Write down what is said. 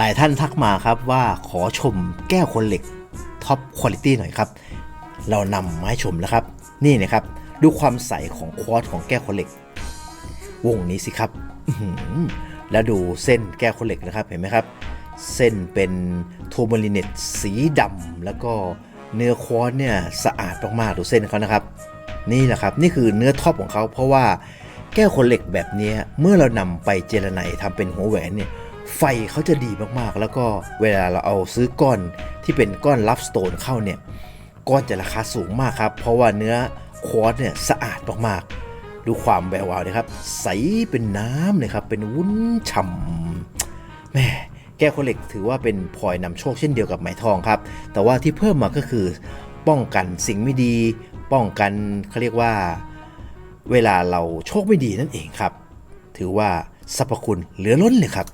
หลายท่านทักมาครับว่าขอชมแก้วคนเหล็กท็อปคุณ i t y หน่อยครับ เรานำมาให้ชมแล้วครับ นี่นะครับ ดูความใสของควอตของแก้วคนเหล็ก วงนี้สิครับแล้วดูเส้นแก้วคนเหล็กนะครับเห็นไหมครับ เส้นเป็นโทโมลิเนตสีดำแล้วก็เนื้อควอตเนี่ยสะอาดมากๆดูเส้นเขานะครับ นี่แหละครับ นี่คือเนื้อท็อปของเขา เพราะว่าแก้วคนเหล็กแบบนี้เมื่อเรานำไปเจรไนทำเป็นหัวแหวนเนี่ย ไฟเขาจะดีมากๆ แล้วก็เวลาเราเอาซื้อก้อนที่เป็นก้อนลับสโตนเข้าเนี่ยก้อนจะราคาสูงมากครับ เพราะว่าเนื้อควอตเนี่ยสะอาดมากๆ ดูความแวววาวเลยครับ ใสเป็นน้ำเลยครับ เป็นวุ้นฉ่ำแม่แก้วคเล็กถือว่าเป็นพลอยนำโชคเช่นเดียวกับไหมทองครับ แต่ว่าที่เพิ่มมาก็คือ ป้องกันสิ่งไม่ดี ป้องกันเขาเรียกว่า เวลาเราโชคไม่ดีนั่นเองครับ ถือว่าสรรพคุณเหลือล้นเลยครับ